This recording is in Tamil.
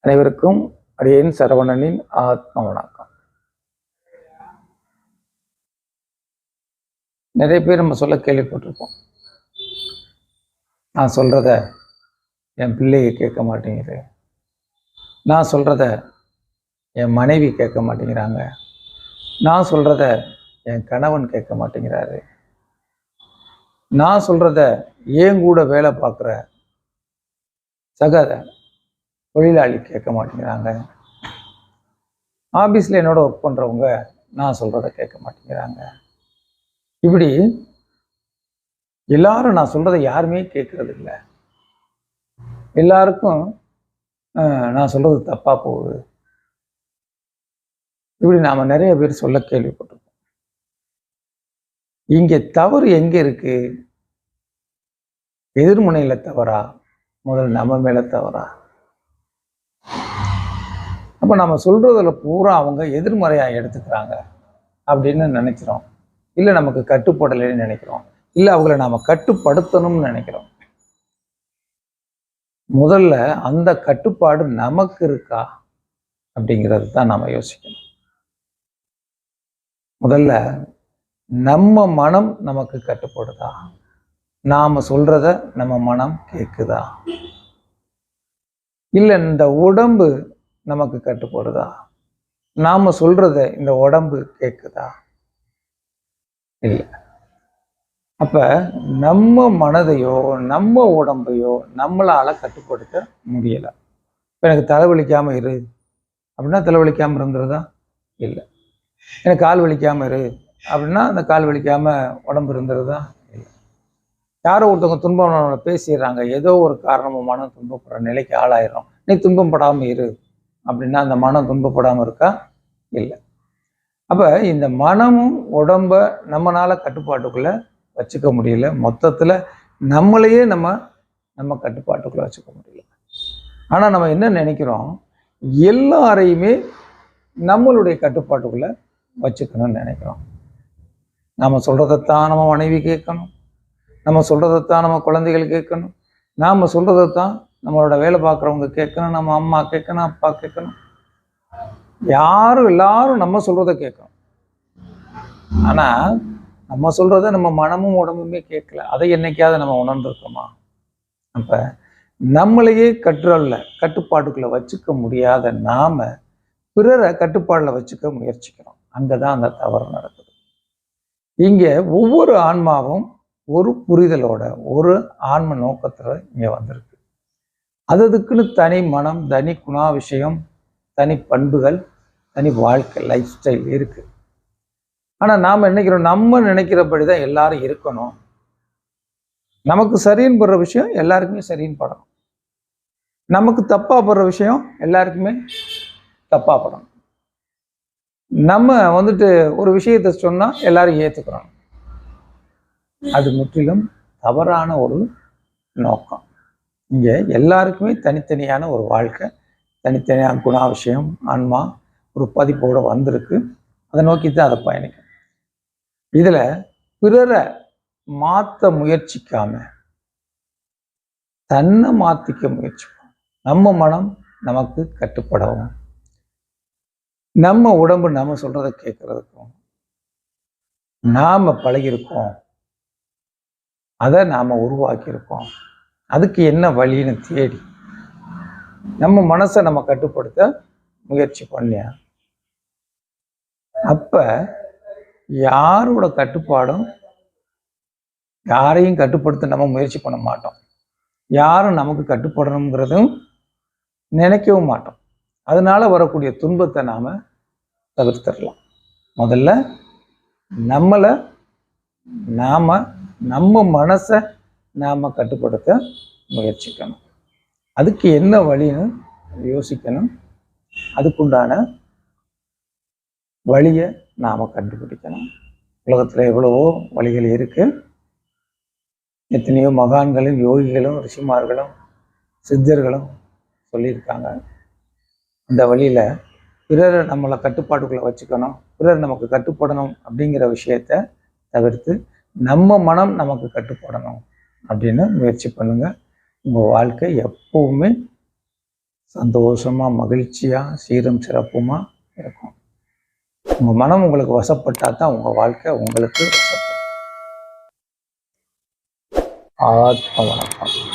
அனைவருக்கும் அடியேன் சரவணனின் ஆத்ம வணக்கம். நிறைய பேர் நம்ம சொல்ல கேள்விப்பட்டிருப்போம். நான் சொல்றத என் பிள்ளையை கேட்க மாட்டேங்குது. நான் சொல்றத என் மனைவி கேட்க மாட்டேங்கிறாங்க. நான் சொல்றத என் கணவன் கேட்க மாட்டேங்கிறாரு. நான் சொல்றத ஏன் கூட வேலை பார்க்குற சக தொழிலாளி கேட்க மாட்டேங்கிறாங்க. ஆஃபீஸில் என்னோட ஒர்க் பண்ணுறவங்க நான் சொல்கிறத கேட்க மாட்டேங்கிறாங்க. இப்படி எல்லாரும் நான் சொல்கிறத யாருமே கேட்கறது இல்லை. எல்லாருக்கும் நான் சொல்கிறது தப்பாக போகுது. இப்படி நாம் நிறைய பேர் சொல்ல கேள்விப்பட்டிருக்கோம். இங்கே தவறு எங்கே இருக்கு? எதிர்முனையில் தவறா? முதல்ல நம்ம மேலே தவறா? அப்போ நம்ம சொல்றதுல பூரா அவங்க எதிர்மறையாக எடுத்துக்கிறாங்க அப்படின்னு நினைக்கிறோம். இல்லை நமக்கு கட்டுப்படலைன்னு நினைக்கிறோம். இல்லை அவங்கள நாம கட்டுப்படுத்தணும்னு நினைக்கிறோம். முதல்ல அந்த கட்டுப்பாடு நமக்கு இருக்கா? அப்படிங்கிறது தான் நாம யோசிக்கணும். முதல்ல நம்ம மனம் நமக்கு கட்டுப்படுதா? நாம சொல்றத நம்ம மனம் கேக்குதா? இல்லை இந்த உடம்பு நமக்கு கட்டுப்படுதா? நாம சொல்றத இந்த உடம்பு கேக்குதா? இல்லை. அப்ப நம்ம மனதையோ நம்ம உடம்பையோ நம்மளால கட்டுப்படுத்த முடியல. இப்ப எனக்கு தலைவலிக்காம இரு. அப்படின்னா தலைவலிக்காம இருந்துருதா? இல்லை. எனக்கு கால் வலிக்காம இரு. அப்படின்னா அந்த கால் வலிக்காமல் உடம்பு இருந்துருதா இல்லை. யாரோ ஒருத்தவங்க துன்பம் நம்மளை பேசிடுறாங்க ஏதோ ஒரு காரணமாக மனம் துன்பப்படுற நிலைக்கு ஆளாயிரும் நீ துன்பம் படாமல் இரு அப்படின்னா அந்த மனம் துன்பப்படாமல் இருக்கா? இல்லை. அப்போ இந்த மனமும் உடம்ப நம்மளால் கட்டுப்பாட்டுக்குள்ளே வச்சுக்க முடியல. மொத்தத்தில் நம்மளையே நம்ம நம்ம கட்டுப்பாட்டுக்குள்ளே வச்சுக்க முடியல. ஆனால் நம்ம என்ன நினைக்கிறோம்? எல்லாரையுமே நம்மளுடைய கட்டுப்பாட்டுக்குள்ளே வச்சுக்கணும்னு நினைக்கிறோம். நம்ம சொல்றதைத்தான் நம்ம மனைவி கேட்கணும். நம்ம சொல்றதைத்தான் நம்ம குழந்தைகள் கேட்கணும். நாம சொல்றதைத்தான் நம்மளோட வேலை பார்க்குறவங்க கேட்கணும் நம்ம அம்மா கேட்கணும் அப்பா கேட்கணும். யாரும் எல்லாரும் நம்ம சொல்கிறத கேட்கணும். ஆனா நம்ம சொல்கிறத நம்ம மனமும் உடம்புமே கேட்கல. அதை என்னைக்காவது நம்ம உணர்ந்துருக்கோமா? அப்ப நம்மளையே கட்டுறல்ல கட்டுப்பாட்டுக்குள்ள வச்சுக்க முடியாத நாம பிறரை கட்டுப்பாடுல வச்சுக்க முயற்சிக்கிறோம். அங்கதான் அந்த தவறு நடக்குது. இங்கே ஒவ்வொரு ஆன்மாவும் ஒரு புரிதலோட ஒரு ஆன்ம நோக்கத்தில் இங்கே வந்திருக்கு. அது அதுக்குன்னு தனி மனம் தனி குணாதிசயம் தனி பண்புகள் தனி வாழ்க்கை லைஃப் ஸ்டைல் இருக்குது ஆனால் நாம் நினைக்கிறோம்? நம்ம நினைக்கிறபடி தான் எல்லாரும் இருக்கணும். நமக்கு சரின்னு படுற விஷயம் எல்லாருக்குமே சரின்னு படணும். நமக்கு தப்பாக படுற விஷயம் எல்லாருக்குமே தப்பாக படணும். நம்ம வந்துட்டு ஒரு விஷயத்த சொன்னா எல்லாரும் ஏத்துக்கிறோம். அது முற்றிலும் தவறான ஒரு நோக்கம். இங்க எல்லாருக்குமே தனித்தனியான ஒரு வாழ்க்கை தனித்தனியான குணாவிஷயம் ஆன்மா ஒரு பதிப்போடு வந்திருக்கு. அதை நோக்கி தான் அதை பயணிக்கும் இதுல பிறரை மாத்த முயற்சிக்காம தன்னை மாத்திக்க முயற்சிப்போம். நம்ம மனம் நமக்கு கட்டுப்படவும். நம்ம உடம்பு நம்ம சொல்றதை கேட்கறதுக்கும் நாம பழகிருக்கோம் அதை நாம உருவாக்கியிருக்கோம். அதுக்கு என்ன வழின்னு தேடி நம்ம மனசை நம்ம கட்டுப்படுத்த முயற்சி பண்ணியா? அப்ப யாரோட கட்டுப்பாடும் யாரையும் கட்டுப்படுத்த நம்ம முயற்சி பண்ண மாட்டோம். யாரும் நமக்கு கட்டுப்படணுங்கிறதும் நினைக்கவும் மாட்டோம். அதனால வரக்கூடிய துன்பத்தை நாம தவிர்த்திடலாம் முதல்ல நம்மளை நாம நம்ம மனசை நாம கட்டுப்படுத்த முயற்சிக்கணும். அதுக்கு என்ன வழின்னு யோசிக்கணும். அதுக்குண்டான வழியை நாம கண்டுபிடிக்கணும். உலகத்துல எவ்வளவோ வழிகள் இருக்கு. எத்தனையோ மகான்களும் யோகிகளும் ரிஷிமார்களும் சித்தர்களும் சொல்லியிருக்காங்க. அந்த வழியில பிறரை நம்மளை கட்டுப்பாட்டுக்குள்ளே வச்சுக்கணும் பிறர் நமக்கு கட்டுப்படணும் அப்படிங்கிற விஷயத்த தவிர்த்து நம்ம மனம் நமக்கு கட்டுப்படணும் அப்படின்னு முயற்சி பண்ணுங்க. உங்கள் வாழ்க்கை எப்பவுமே சந்தோஷமா மகிழ்ச்சியா சீரும் சிறப்புமா இருக்கும். உங்கள் மனம் உங்களுக்கு வசப்பட்டால் தான் உங்கள் வாழ்க்கை உங்களுக்கு வசப்படும். ஆத்ம வணக்கம்.